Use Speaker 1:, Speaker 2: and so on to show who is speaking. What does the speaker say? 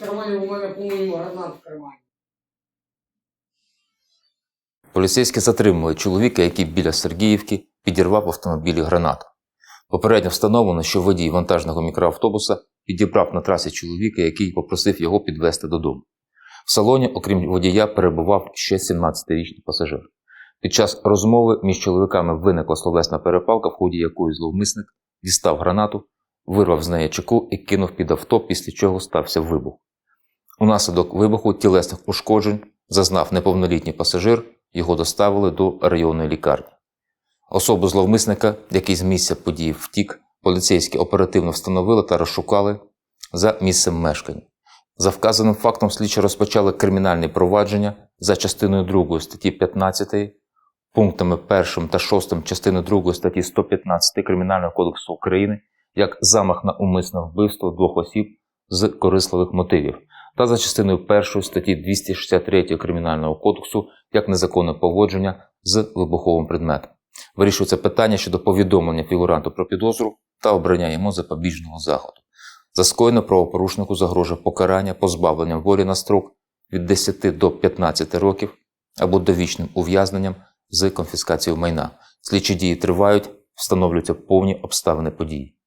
Speaker 1: В у мене, по-моєму, гранат в.
Speaker 2: Поліцейські затримали чоловіка, який біля Сергіївки підірвав автомобілі гранату. Попередньо встановлено, що водій вантажного мікроавтобуса підібрав на трасі чоловіка, який попросив його підвезти додому. В салоні, окрім водія, перебував ще 17-річний пасажир. Під час розмови між чоловіками виникла словесна перепалка, в ході якої зловмисник дістав гранату, вирвав з неї чеку і кинув під авто, після чого стався вибух. Унаслідок вибуху тілесних ушкоджень зазнав неповнолітній пасажир, його доставили до районної лікарні. Особу зловмисника, який з місця події втік, поліцейські оперативно встановили та розшукали за місцем мешкання. За вказаним фактом слідчі розпочали кримінальне провадження за частиною 2 статті 15, пунктами 1 та 6 частини 2 статті 115 Кримінального кодексу України як замах на умисне вбивство двох осіб з корисливих мотивів та за частиною 1 статті 263 Кримінального кодексу як незаконне поводження з вибуховим предметом. Вирішується питання щодо повідомлення фігуранту про підозру та обрання йому запобіжного заходу. За скоєне правопорушнику загрожує покарання позбавленням волі на строк від 10 до 15 років або довічним ув'язненням з конфіскацією майна. Слідчі дії тривають, встановлюються повні обставини події.